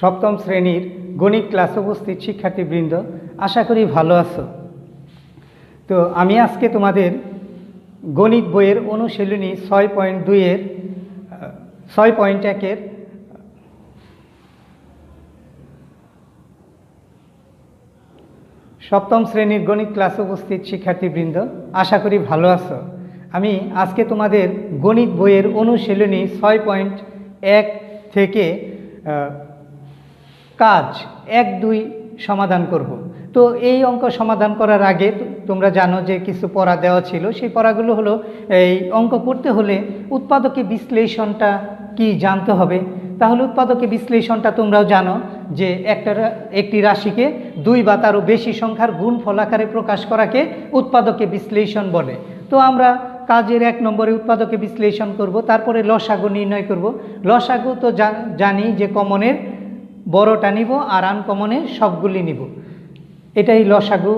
সপ্তম শ্রেণির গণিত ক্লাস উপস্থিত শিক্ষার্থীবৃন্দ, আশা করি ভালো আছো। তো আমি আজকে তোমাদের গণিত বইয়ের অনুশীলনী ছয় পয়েন্ট দুইয়ের, ছয় পয়েন্ট একের, সপ্তম শ্রেণির গণিত ক্লাস উপস্থিত শিক্ষার্থীবৃন্দ, আশা করি ভালো আছো। আমি আজকে তোমাদের গণিত বইয়ের অনুশীলনী ছয় পয়েন্ট এক থেকে কাজ এক, দুই সমাধান করব। তো এই অঙ্ক সমাধান করার আগে তোমরা জানো যে কিছু পড়া দেওয়া ছিল, সেই পড়াগুলো হলো এই অঙ্ক করতে হলে উৎপাদকে বিশ্লেষণটা কি জানতে হবে? তাহলে উৎপাদকে বিশ্লেষণটা তোমরাও জানো যে একটা একটি রাশিকে দুই বা তারও বেশি সংখ্যার গুণ ফলাকারে প্রকাশ করাকে উৎপাদকে বিশ্লেষণ বলে। তো আমরা কাজের এক নম্বরে উৎপাদকে বিশ্লেষণ করব, তারপরে লসাগু নির্ণয় করব। লসাগু তো জানি যে কমনের বড়টা নিব আর আনকমনে সবগুলি নিব। এটাই লসাগু।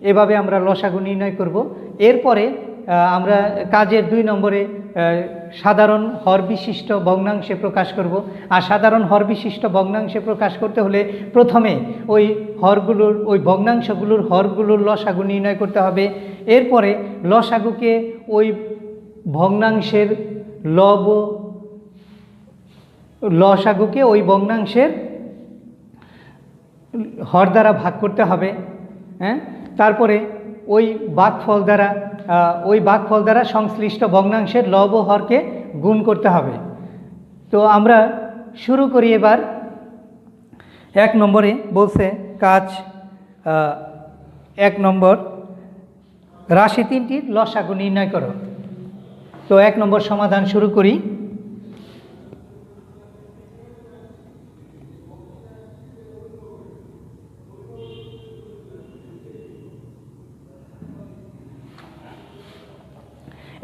এভাবে আমরা লসাগু নির্ণয় করব। এরপরে আমরা কাজের দুই নম্বরে সাধারণ হর বিশিষ্ট ভগ্নাংশে প্রকাশ করব। আর সাধারণ হর বিশিষ্ট ভগ্নাংশে প্রকাশ করতে হলে প্রথমে ওই হরগুলোর, ওই ভগ্নাংশগুলোর হরগুলোর লসাগু নির্ণয় করতে হবে। এরপরে লসাগুকে ওই ভগ্নাংশের লব লসাগুকে ওই ভগ্নাংশের হর দ্বারা ভাগ করতে হবে হ্যাঁ? তারপরে ওই বাঘফল দ্বারা ওই বাঘফল দ্বারা সংশ্লিষ্ট ভগ্নাংশের লব ও হরকে গুণ করতে হবে। তো আমরা শুরু করি এবার। এক নম্বরে বলছে কাজ এক নম্বর, রাশি তিনটির লসাগু নির্ণয় করো। তো এক নম্বর সমাধান শুরু করি।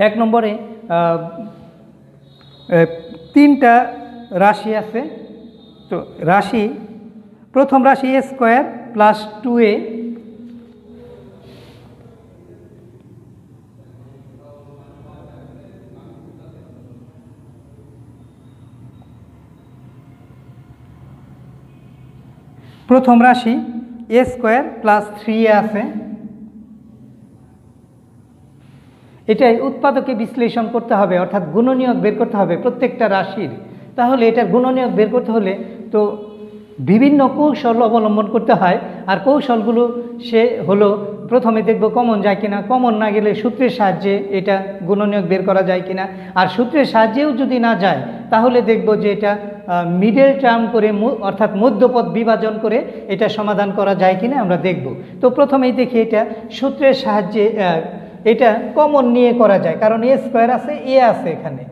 এক নম্বরে তিনটা রাশি আছে। তো রাশি, প্রথম রাশি a square plus two a প্রথম রাশি এ স্কোয়ার প্লাস থ্রি আছে। এটাই উৎপাদকে বিশ্লেষণ করতে হবে, অর্থাৎ গুণনীয়ক বের করতে হবে প্রত্যেকটা রাশির। তাহলে এটার গুণনীয়ক বের করতে হলে তো বিভিন্ন কৌশল অবলম্বন করতে হয়, আর কৌশলগুলো সে হলো প্রথমে দেখব কমন যায় কিনা, কমন না গেলে সূত্রের সাহায্যে এটা গুণনীয়ক বের করা যায় কিনা। আর সূত্রের সাহায্যেও যদি না যায়, তাহলে দেখব যে এটা মিডল টার্ম করে অর্থাৎ মধ্যপদ বিভাজন করে এটা সমাধান করা যায় কিনা আমরা দেখব। তো প্রথমেই দেখি এটা সূত্রের সাহায্যে এটা কমন নিয়ে করা যায়, কারণ এ স্কোয়ার আছে এ আছে এখানে।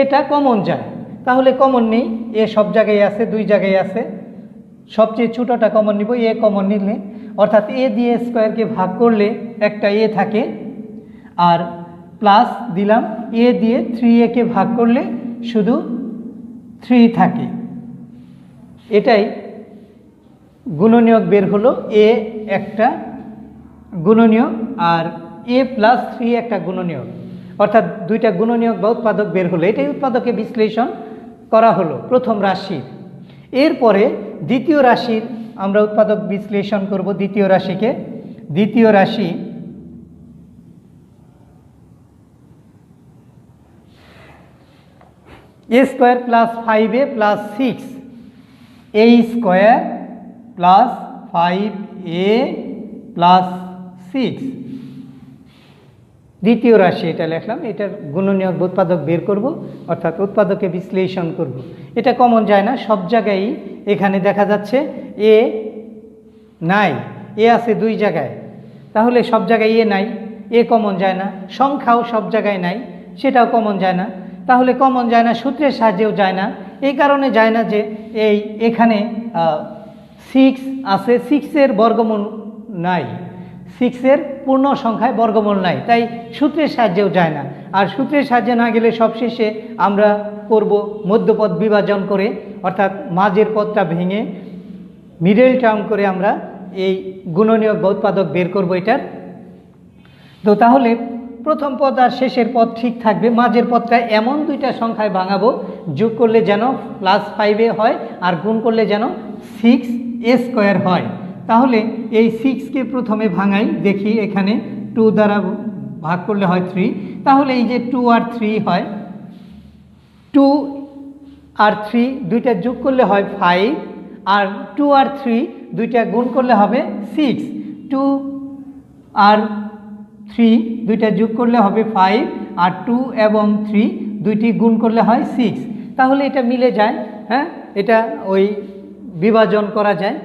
এটা কমন যায়। তাহলে কমন নেই এ সব জায়গায় আছে, দুই জায়গায় আছে। সবচেয়ে ছোটোটা কমন নিব এ কমন নিলে। অর্থাৎ এ দিয়ে স্কোয়ারকে ভাগ করলে একটা এ থাকে। আর প্লাস দিলাম এ দিয়ে থ্রি একে ভাগ করলে শুধু থ্রি থাকে। এটাই গুণনীয়ক বের হলো এ একটা গুণনীয়ক আর এ প্লাস থ্রি একটা গুণনীয়ক। অর্থাৎ দুইটা গুণনীয়ক বা উৎপাদক বের হলো এটাই উৎপাদকে বিশ্লেষণ করা হলো প্রথম রাশির। এরপরে দ্বিতীয় রাশির আমরা উৎপাদক বিশ্লেষণ করব দ্বিতীয় রাশিকে। দ্বিতীয় রাশি a square plus five a plus six a square plus five a plus six দ্বিতীয় রাশি এটা লেখলাম, এটার গুণনীয়ক বা উৎপাদক বের করব, অর্থাৎ উৎপাদকে বিশ্লেষণ করব। এটা কমন যায় না, সব জায়গায় এখানে দেখা যাচ্ছে এ নাই, এ আছে দুই জায়গায়। তাহলে সব জায়গায় এ নাই, এ কমন যায় না, সংখ্যাও সব জায়গায় নাই, সেটাও কমন যায় না। তাহলে কমন যায় না, সূত্রের সাহায্যেও যায় না। এই কারণে যায় না যে এই এখানে সিক্স আছে সিক্সের বর্গমূল নাই। সিক্সের পূর্ণ সংখ্যায় বর্গমূল নাই, তাই সূত্রের সাহায্যেও যায় না। আর সূত্রের সাহায্যে না গেলে সবশেষে আমরা করব মধ্যপদ বিভাজন করে, অর্থাৎ মাঝের পদটা ভেঙে মিডল টার্ম করে আমরা এই গুণনীয় উৎপাদক বের করব এটার। তো তাহলে প্রথম পদ আর শেষের পদ ঠিক থাকবে। মাঝের পদটা এমন দুইটা সংখ্যায় ভাঙাবো, যোগ করলে যেন প্লাস ফাইভে হয় আর গুণ করলে যেন সিক্স এ স্কোয়ার হয়। তাহলে এই সিক্সকে প্রথমে ভাঙাই, দেখি এখানে টু দ্বারা ভাগ করলে হয় থ্রি তাহলে এই যে টু আর থ্রি হয় টু আর থ্রি দুইটা যোগ করলে হয় ফাইভ আর টু আর থ্রি দুইটা গুণ করলে হবে সিক্স টু আর থ্রি দুইটা যোগ করলে হবে ফাইভ আর টু এবং থ্রি দুইটি গুণ করলে হয় সিক্স তাহলে এটা মিলে যায় হ্যাঁ? এটা ওই বিভাজন করা যায়।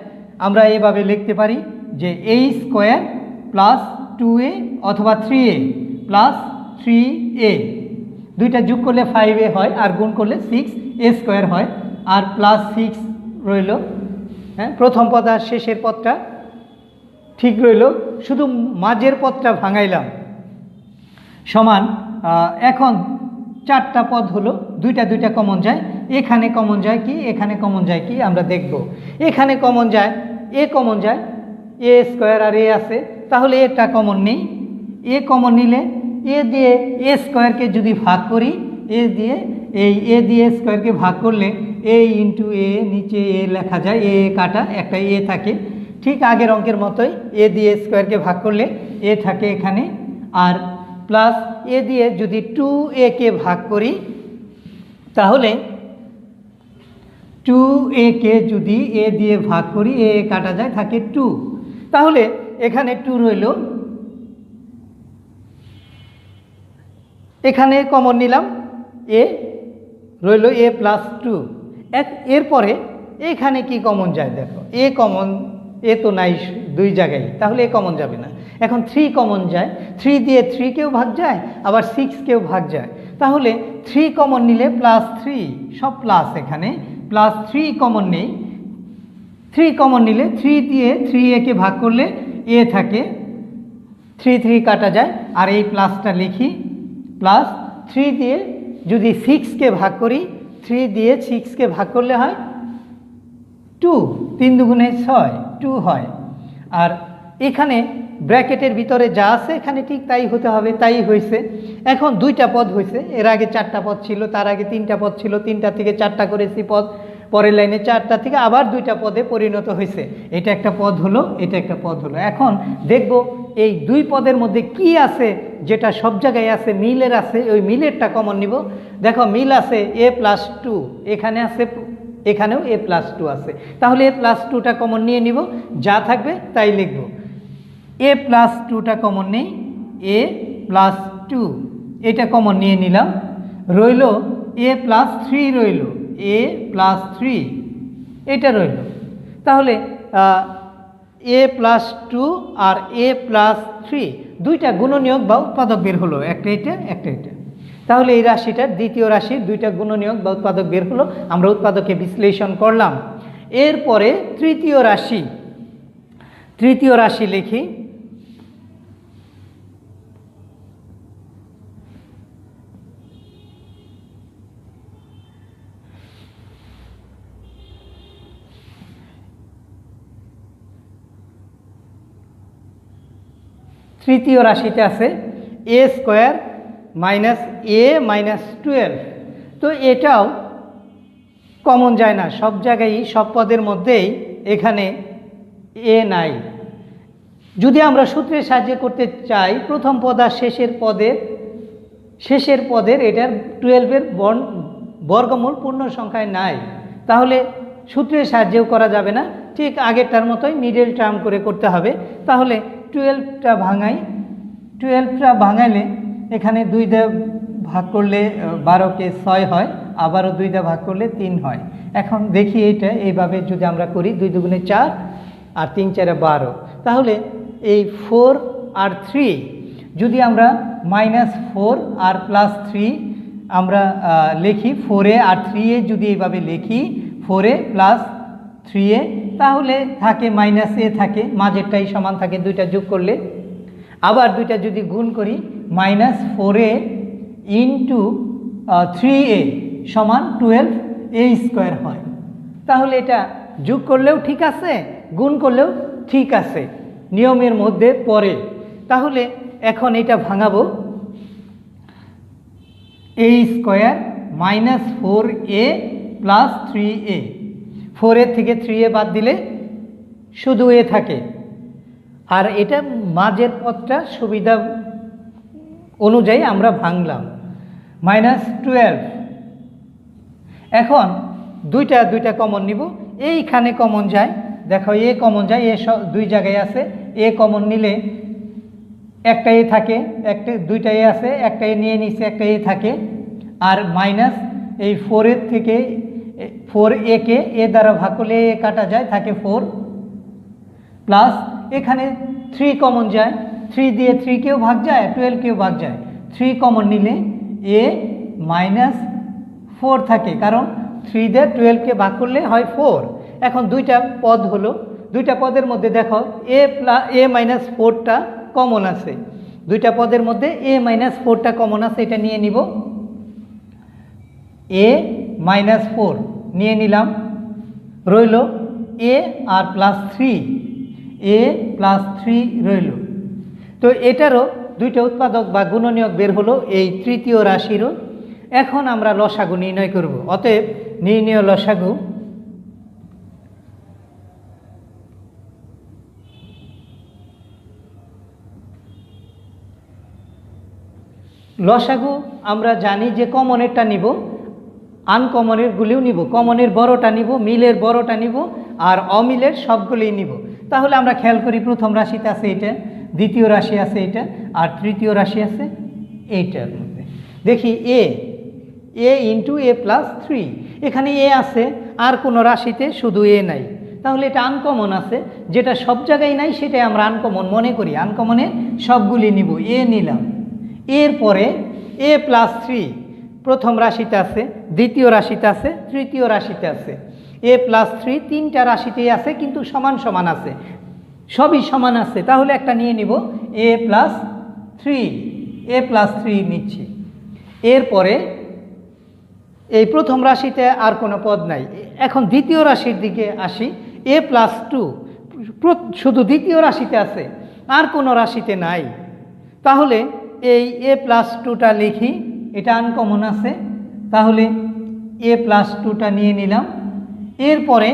আমরা এভাবে লিখতে পারি যে a square plus two a অথবা three a plus three a দুইটা যোগ করলে ফাইভ এ হয় আর গুণ করলে সিক্স এ স্কোয়ার হয় আর প্লাস সিক্স রইল হ্যাঁ? প্রথম পদ আর শেষের পদটা ঠিক রইল, শুধু মাঝের পদটা ভাঙাইলাম। সমান এখন চারটা পদ হলো, দুইটা দুইটা কমন যায়, এখানে কমন যায় কি, এখানে কমন যায় কি, আমরা দেখব। এখানে কমন যায় এ কমন যায় এ স্কোয়ার আর এ আছে, তাহলে এটা কমন নেই। এ কমন নিলে এ দিয়ে এ স্কোয়ারকে যদি ভাগ করি এ দিয়ে এই এ দিয়ে স্কোয়ারকে ভাগ করলে এ ইন্টু এ নিচে এ লেখা যায় এ কাটা, একটা এ থাকে। ঠিক আগের অঙ্কের মতোই এ দিয়ে স্কোয়ারকে ভাগ করলে এ থাকে এখানে। আর প্লাস এ দিয়ে যদি টু এ কে ভাগ করি, তাহলে টু এ কে যদি এ দিয়ে ভাগ করি এ কাটা যায়, থাকে টু তাহলে এখানে টু রইল। এখানে কমন নিলাম এ রইল এ প্লাস টু এরপরে এখানে কি কমন যায় দেখো? এ কমন এ তো নাই দুই জায়গায়, তাহলে এ কমন যাবে না। এখন থ্রি কমন যায় থ্রি দিয়ে থ্রিকেও ভাগ যায়, আবার সিক্সকেও ভাগ যায়। তাহলে থ্রি কমন নিলে প্লাস থ্রি সব প্লাস এখানে প্লাস থ্রি কমন নেই। থ্রি কমন নিলে থ্রি দিয়ে থ্রি একে ভাগ করলে এ থাকে। থ্রি থ্রি কাটা যায়। আর এই প্লাসটা লিখি। প্লাস থ্রি দিয়ে যদি সিক্সকে ভাগ করি থ্রি দিয়ে সিক্সকে ভাগ করলে হয় টু তিন দুগুণে ছয় টু হয়। আর এখানে ব্র্যাকেটের ভিতরে যা আছে এখানে ঠিক তাই হতে হবে, তাই হয়েছে। এখন দুইটা পদ হয়েছে। এর আগে চারটা পদ ছিল, তার আগে তিনটা পদ ছিল, তিনটা থেকে চারটা করেছি পদ, পরের লাইনে চারটা থেকে আবার দুইটা পদে পরিণত হয়েছে। এটা একটা পদ হলো, এটা একটা পদ হলো। এখন দেখব এই দুই পদের মধ্যে কি আছে যেটা সব জায়গায় আছে, মিলের আছে, ওই মিলেরটা কমন নিব। দেখো, মিল আছে এ প্লাস টু এখানে আছে, এখানেও এ প্লাস টু আছে। তাহলে এ প্লাস টুটা কমন নিয়ে নিব, যা থাকবে তাই লিখব। এ প্লাস টুটা কমন নেই এ প্লাস টু এটা কমন নিয়ে নিলাম। রইল এ প্লাস থ্রি রইল এ প্লাস থ্রি এটা রইল। তাহলে এ প্লাস টু আর এ প্লাস থ্রি দুইটা গুণনীয়ক বা উৎপাদক বের হলো, একটা এটা একটা এটা। তাহলে এই রাশিটার দ্বিতীয় রাশির দুইটা গুণনীয়ক বা উৎপাদক বের হলো, আমরা উৎপাদকে বিশ্লেষণ করলাম। এরপরে তৃতীয় রাশি তৃতীয় রাশি লিখি তৃতীয় রাশিতে আছে a square minus a minus twelve তো এটাও কমন যায় না, সব জায়গায়, সব পদের মধ্যেই এখানে এ নাই। যদি আমরা সূত্রের সাহায্যে করতে চাই, প্রথম পদ আর শেষের পদের শেষের পদের এটার টুয়েলভের বর্ণ, বর্গমূল পূর্ণ সংখ্যায় নাই। তাহলে সূত্রের সাহায্যেও করা যাবে না, ঠিক আগেরটার মতোই মিডল টার্ম করে করতে হবে। তাহলে টুয়েলভটা ভাঙাই টুয়েলভটা ভাঙাইলে এখানে দুই ভাগ করলে বারোকে ছয় হয়, আবারও দুই দা ভাগ করলে তিন হয়। এখন দেখি এটা এইভাবে যদি আমরা করি, দুই দুগুণে চার আর তিন চারে বারো। তাহলে এই ফোর আর থ্রি যদি আমরা মাইনাস ফোর আর প্লাস থ্রি আমরা লিখি ফোরে আর থ্রি এ যদি এইভাবে লিখি ফোরে প্লাস থ্রি এ তাহলে থাকে মাইনাস এ থাকে, মাঝেরটাই সমান থাকে, দুইটা যোগ করলে। আবার দুইটা যদি গুণ করি minus four a into three a সমান টুয়েলভ এ স্কোয়ার হয়। তাহলে এটা যোগ করলেও ঠিক আছে, গুণ করলেও ঠিক আছে, নিয়মের মধ্যে পড়ে। তাহলে এখন এটা ভাঙাবো। A square minus four a plus three a four এর থেকে থ্রি এ বাদ দিলে শুধু এ থাকে। আর এটা মাঝের পথটা সুবিধা অনুযায়ী আমরা ভাঙলাম। মাইনাস টুয়েলভ এখন দুইটা দুইটা কমন নিব। এইখানে কমন যায়। দেখো এ কমন যায়, এ দুই জায়গায় আছে। এ কমন নিলে একটা এ থাকে, একটা, দুইটা এ আছে, একটা এ নিয়ে নিচ্ছে একটা এ থাকে। আর মাইনাস এই ফোরের থেকে ফোর এ কে, এ দ্বারা ভাগ করলে এ কাটা যায়, থাকে ফোর। প্লাস এখানে থ্রি কমন যায়, থ্রি দিয়ে থ্রিকেও ভাগ যায়, টুয়েলভ টুয়েলভকেও ভাগ যায়। থ্রি কমন নিলে এ মাইনাস ফোর থাকে, কারণ থ্রি দিয়ে টুয়েলভকে ভাগ করলে হয় ফোর। এখন দুইটা পদ হলো, দুইটা পদের মধ্যে দেখো, এ প্লা, এ মাইনাস ফোরটা কমন আছে। দুইটা পদের মধ্যে এ মাইনাস ফোরটা কমন আছে, এটা নিয়ে নিব। A minus four. নিয়ে নিলাম। রইল a R plus three a plus three রইল। তো এটারও দুইটা উৎপাদক বা গুণনীয়ক বের হলো এই তৃতীয় রাশিরও। এখন আমরা লসাগু নির্ণয় করব। অতএব নির্ণয় লসাগু। লসাগু আমরা জানি যে কমনেরটা নিব। আনকমনের গুলিও নিব, কমনের বড়টা নিব, মিলের বড়টা নিব, আর অমিলের সবগুলোই নিব। তাহলে আমরা খেয়াল করি প্রথম রাশিতে আছে এটা, দ্বিতীয় রাশি আছে এটা, আর তৃতীয় রাশি আছে এইটার মধ্যে। দেখি a a into a plus three এখানে এ আছে, আর কোনো রাশিতে শুধু এ নাই। তাহলে এটা আনকমন আছে, যেটা সব জায়গায় নাই, সেটাই আমরা আনকমন মনে করি। আনকমনে সবগুলি নিব, এ নিলাম। এরপরে এ প্লাস থ্রি প্রথম রাশিতে আছে, দ্বিতীয় রাশিতে আছে, তৃতীয় রাশিতে আছে। এ প্লাস থ্রি তিনটা রাশিতেই আছে, কিন্তু সমান সমান আছে। সবই সমান আছে, তাহলে একটা নিয়ে নিব। A plus three a plus three নিচ্ছি। এরপরে এই প্রথম রাশিতে আর কোনো পদ নাই। এখন দ্বিতীয় রাশির দিকে আসি। এ প্লাস টু শুধু দ্বিতীয় রাশিতে আছে, আর কোনো রাশিতে নাই। তাহলে এই এ প্লাস টুটা লিখি। এটা আনকমন আছে। তাহলে এ প্লাস টুটা নিয়ে নিলাম। এরপরে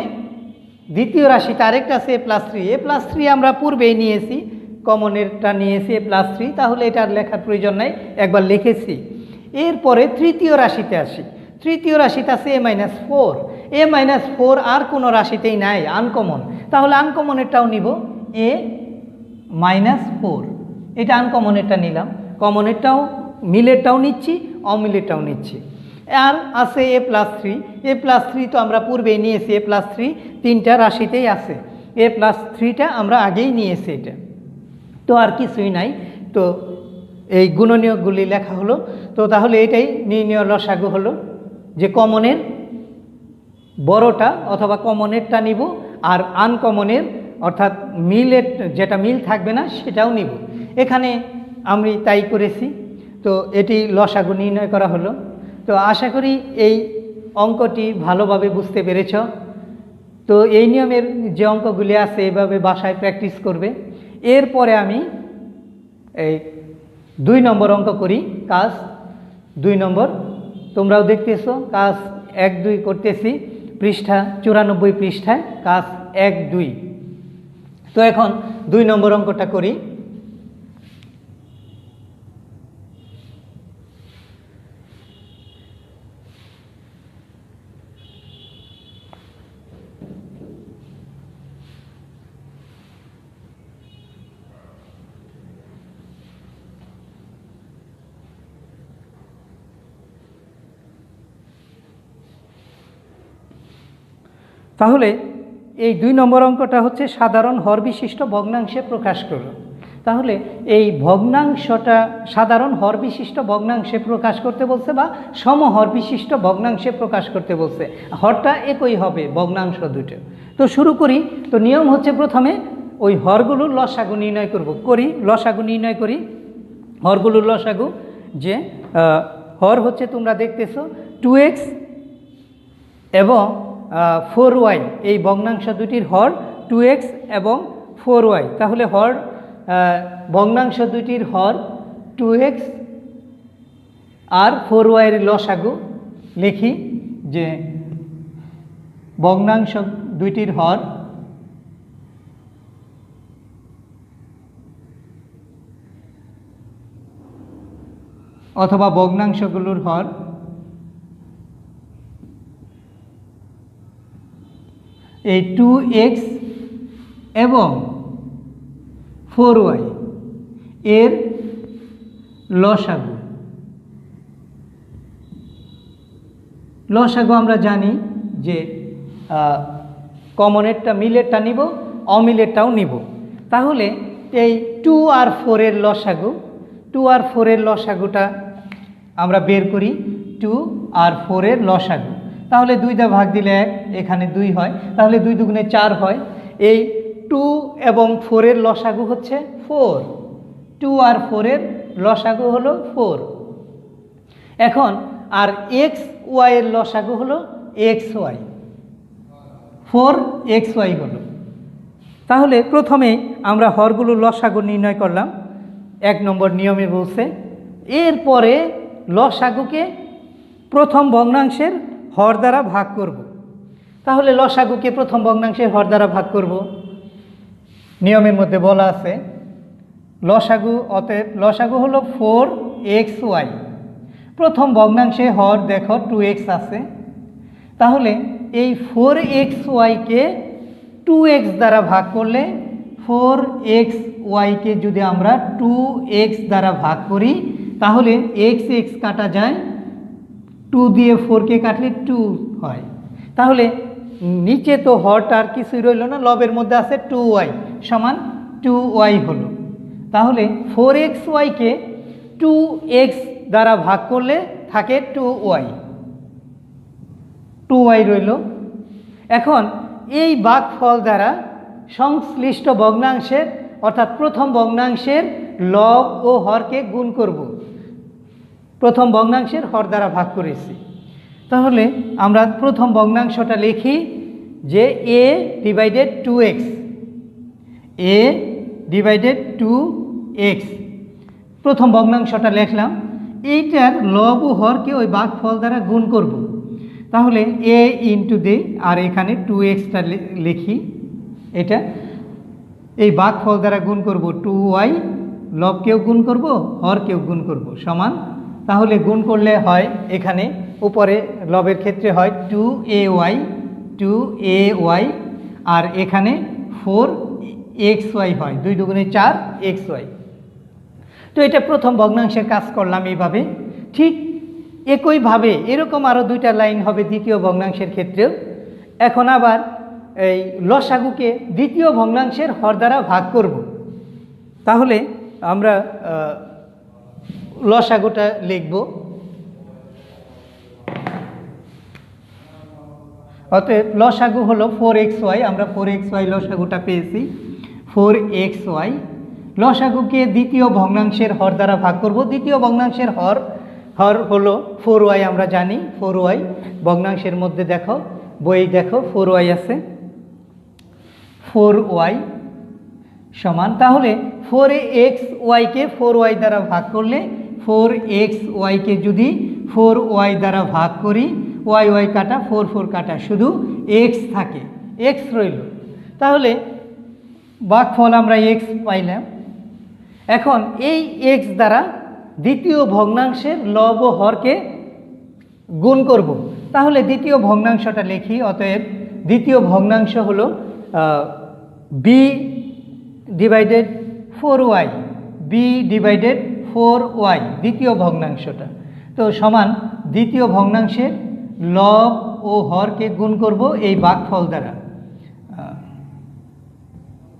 দ্বিতীয় রাশিতে আরেকটা আছে a plus three a plus three আমরা পূর্বেই নিয়েছি। কমনেরটা নিয়েছি এ প্লাস থ্রি তাহলে এটার লেখার প্রয়োজন নাই। একবার লিখেছি। এরপরে তৃতীয় রাশিতে আসি। তৃতীয় রাশিতে আছে a minus four a minus four আর কোনো রাশিতেই নাই। আনকমন তাহলে আনকমনেরটাও নিব। এ মাইনাস ফোর এটা আনকমনেরটা নিলাম। কমনেরটাও মিলেরটাও নিচ্ছি অমিলেরটাও নিচ্ছি। আর আছে a plus three. A plus three তো আমরা পূর্বেই নিয়েছি, এ প্লাস থ্রি তিনটা রাশিতেই আছে। এ প্লাস থ্রিটা আমরা আগেই নিয়েছি এটা। তো আর কিছুই নাই। তো এই গুণনীয়কগুলি লেখা হলো। তো তাহলে এটাই নির্ণয় লসাগু হলো যে কমনের বড়টা অথবা কমনেরটা নিব আর আনকমনের অর্থাৎ মিলের যেটা মিল থাকবে না সেটাও নিব। এখানে আমি তাই করেছি। তো এটি লসাগু নির্ণয় করা হলো। তো আশা করি এই অঙ্কটি ভালোভাবে বুঝতে পেরেছ। তো এই নিয়মের যে অঙ্কগুলি আছে এভাবে বাসায় প্র্যাকটিস করবে। এরপরে আমি এই দুই নম্বর অঙ্ক করি, কাজ দুই নম্বর। তোমরাও দেখতেছো, কাজ এক দুই করতেছি, পৃষ্ঠা চুরানব্বই পৃষ্ঠায়, কাজ এক দুই। তো এখন দুই নম্বর অঙ্কটা করি। তাহলে এই দুই নম্বর অঙ্কটা হচ্ছে সাধারণ হর বিশিষ্ট ভগ্নাংশে প্রকাশ করো। তাহলে এই ভগ্নাংশটা সাধারণ হর বিশিষ্ট ভগ্নাংশে প্রকাশ করতে বলছে বা সমহর বিশিষ্ট ভগ্নাংশে প্রকাশ করতে বলছে। হরটা একই হবে, ভগ্নাংশ দুটো। তো শুরু করি, তো নিয়ম হচ্ছে প্রথমে ওই হরগুলোর লসাগু নির্ণয় করব। করি, লসাগু নির্ণয় করি। হরগুলোর লসাগু যে হর হচ্ছে তোমরা দেখতেছো টু এক্স এবং ফোর ওয়াই এই ভগ্নাংশ দুটির হর টু এক্স এবং ফোর ওয়াই তাহলে হর ভগ্নাংশ দুটির হর টু এক্স আর ফোর ওয়াইয়ের লসাগু লিখি যে ভগ্নাংশ দুইটির হর অথবা ভগ্নাংশগুলোর হর এই টু এক্স এবং ফোর ওয়াই এর লসাগু। লসাগু আমরা জানি যে কমনেরটা মিলেরটা নিব অমিলেরটাও নিব। তাহলে এই টু আর ফোরের লসাগু টু আর ফোরের লসাগুটা আমরা বের করি টু আর ফোরের লসাগু। তাহলে দুইটা ভাগ দিলে এক, এখানে দুই হয়। তাহলে দুই দুগুণে চার হয়। এই টু এবং ফোরের লসাগু হচ্ছে ফোর। টু আর ফোরের লসাগু হলো ফোর। এখন আর এক্স ওয়াইয়ের লসাগু হলো x y four x y হলো তাহলে প্রথমে আমরা হরগুলো লসাগু নির্ণয় করলাম। এক নম্বর নিয়মে বলছে, এরপরে লসাগুকে প্রথম ভগ্নাংশের হর দ্বারা ভাগ করব। তাহলে লসাগুকে প্রথম ভগ্নাংশের হর দ্বারা ভাগ করব। নিয়মের মধ্যে বলা আছে, লসাগু অতএব, লসাগু হলো ফোর এক্স ওয়াই। প্রথম ভগ্নাংশে হর দেখো, টু এক্স আছে। তাহলে এই ফোর এক্স ওয়াইকে টু এক্স দ্বারা ভাগ করলে, ফোর এক্স ওয়াইকে যদি আমরা টু এক্স দ্বারা ভাগ করি, তাহলে এক্স এক্স কাটা যায় টু দিয়ে ফোরকে কাটলে টু হয়। তাহলে নিচে তো হট আর কিছুই রইল না, লবের মধ্যে আছে টু ওয়াই সমান টু ওয়াই হলো। তাহলে ফোর এক্স ওয়াইকে টু এক্স দ্বারা ভাগ করলে থাকে টু ওয়াই টু ওয়াই রইল। এখন এই বাক ফল দ্বারা সংশ্লিষ্ট ভগ্নাংশের, অর্থাৎ প্রথম ভগ্নাংশের লব ও হরকে গুণ করব। প্রথম ভগ্নাংশের হর দ্বারা ভাগ করেছি। তাহলে আমরা প্রথম ভগ্নাংশটা লিখি যে a divided two x a divided two x প্রথম ভগ্নাংশটা লিখলাম, এইটার লব ও হরকে ওই ফল দ্বারা গুণ করব। তাহলে এ ইন্টু দে আর এখানে টু এক্সটা লিখি। এটা এই বাঘ ফল দ্বারা গুণ করব টু ওয়াই লবকেও গুণ করব, হরকেও গুণ করব, সমান তাহলে গুণ করলে হয় এখানে, উপরে লবের ক্ষেত্রে হয় two a y two a y আর এখানে ফোর এক্স ওয়াই হয়, দুই দুগুণে চার এক্স ওয়াই তো এটা প্রথম ভগ্নাংশের কাজ করলাম এইভাবে। ঠিক একইভাবে এরকম আরও দুইটা লাইন হবে দ্বিতীয় ভগ্নাংশের ক্ষেত্রেও। এখন আবার এই লসাগুকে দ্বিতীয় ভগ্নাংশের হর দ্বারা ভাগ করব। তাহলে আমরা লসাগুটা লিখব। অতএব লসাগু হলো ফোর এক্স ওয়াই আমরা ফোর এক্স ওয়াই লসাগুটা পেয়েছি। ফোর এক্স ওয়াই লসাগুকে দ্বিতীয় ভগ্নাংশের হর দ্বারা ভাগ করব। দ্বিতীয় ভগ্নাংশের হর হর হলো ফোর ওয়াই আমরা জানি ফোর ওয়াই ভগ্নাংশের মধ্যে দেখো, বই দেখো ফোর ওয়াই আছে। ফোর ওয়াই সমান, তাহলে ফোর এক্স ওয়াইকে ফোর ওয়াই দ্বারা ভাগ করলে ফোর এক্স ওয়াইকে যদি ফোর ওয়াই দ্বারা ভাগ করি ওয়াই ওয়াই কাটা ফোর ফোর কাটা, শুধু এক্স থাকে এক্স রইল। তাহলে ফল আমরা এক্স পাইলাম। এখন এই এক্স দ্বারা দ্বিতীয় ভগ্নাংশের লব ও হরকে গুণ করব। তাহলে দ্বিতীয় ভগ্নাংশটা লিখি, অতএব দ্বিতীয় ভগ্নাংশ হলো b divided four y b divided four y, দ্বিতীয় ভগ্নাংশটা। তো সমান দ্বিতীয় ভগ্নাংশের লব ও হরকে গুণ করব এই বাঘফল দ্বারা।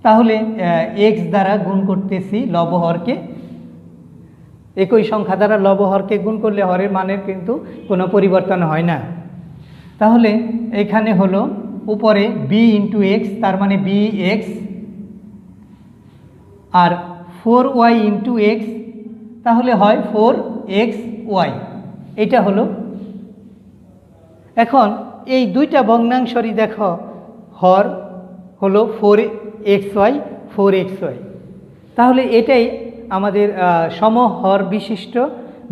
তাহলে এক্স দ্বারা গুণ করতেছি লব হরকে। একই সংখ্যা দ্বারা লব হরকে গুণ করলে হরের মানের কিন্তু কোনো পরিবর্তন হয় না। তাহলে এখানে হলো উপরে বি ইন্টু এক্স তার মানে বি এক্স আর ফোর ওয়াই ইন্টু এক্স তাহলে হয় ফোর এক্স ওয়াই। এটা হলো। এখন এই দুইটা ভগ্নাংশরই দেখো, হর হলো four x y, four x y. তাহলে এটাই আমাদের সমহর বিশিষ্ট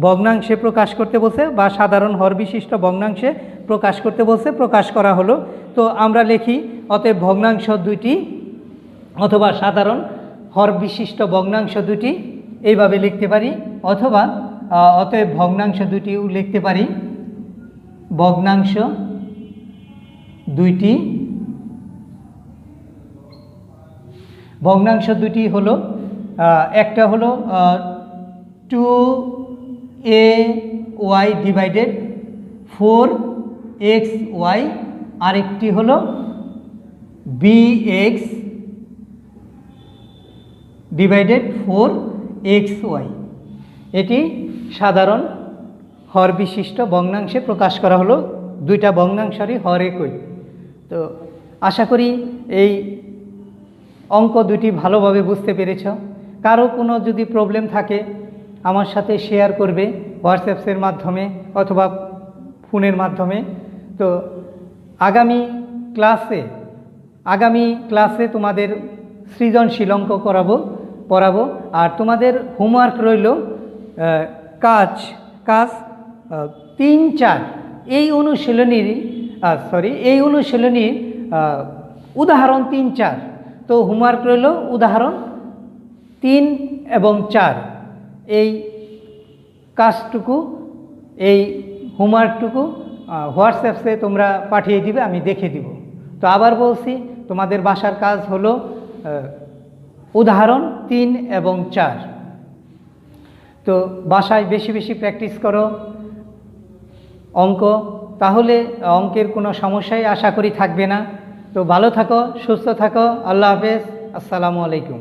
ভগ্নাংশে প্রকাশ করতে বলছে বা সাধারণ হর বিশিষ্ট ভগ্নাংশে প্রকাশ করতে বলছে, প্রকাশ করা হলো। তো আমরা লিখি, অতএব ভগ্নাংশ দুইটি অথবা সাধারণ হর বিশিষ্ট ভগ্নাংশ দুটি এইভাবে লিখতে পারি, অথবা অতএব ভগ্নাংশ দুটিও লিখতে পারি। ভগ্নাংশ দুইটি। ভগ্নাংশ দুটি হলো একটা হলো two a y divided four x y আরেকটি হলো b x divided four x y এটি সাধারণ হর বিশিষ্ট ভগ্নাংশে প্রকাশ করা হলো। দুইটা ভগ্নাংশরই হর একই। তো আশা করি এই অঙ্ক দুটি ভালোভাবে বুঝতে পেরেছ। কারও কোনো যদি প্রবলেম থাকে, আমার সাথে শেয়ার করবে হোয়াটসঅ্যাপসের মাধ্যমে অথবা ফোনের মাধ্যমে। তো আগামী ক্লাসে আগামী ক্লাসে তোমাদের সৃজনশীল অঙ্ক করাবো। পড়াবো। আর তোমাদের হোমওয়ার্ক রইল কাজ কাজ তিন, চার। এই অনুশীলনীর সরি এই অনুশীলনীর উদাহরণ তিন, চার। তো হোমওয়ার্ক রইল উদাহরণ তিন এবং চার। এই কাজটুকু, এই হোমওয়ার্কটুকু হোয়াটসঅ্যাপসে তোমরা পাঠিয়ে দিবে, আমি দেখে দিব। তো আবার বলছি, তোমাদের বাসার কাজ হলো উদাহরণ তিন এবং চার। তো বাসায় বেশি বেশি প্র্যাকটিস করো। অঙ্ক, তাহলে অঙ্কের কোনো সমস্যাই আশা করি থাকবে না। তো ভালো থাকো, সুস্থ থাকো, আল্লাহ হাফেজ, আসসালামু আলাইকুম।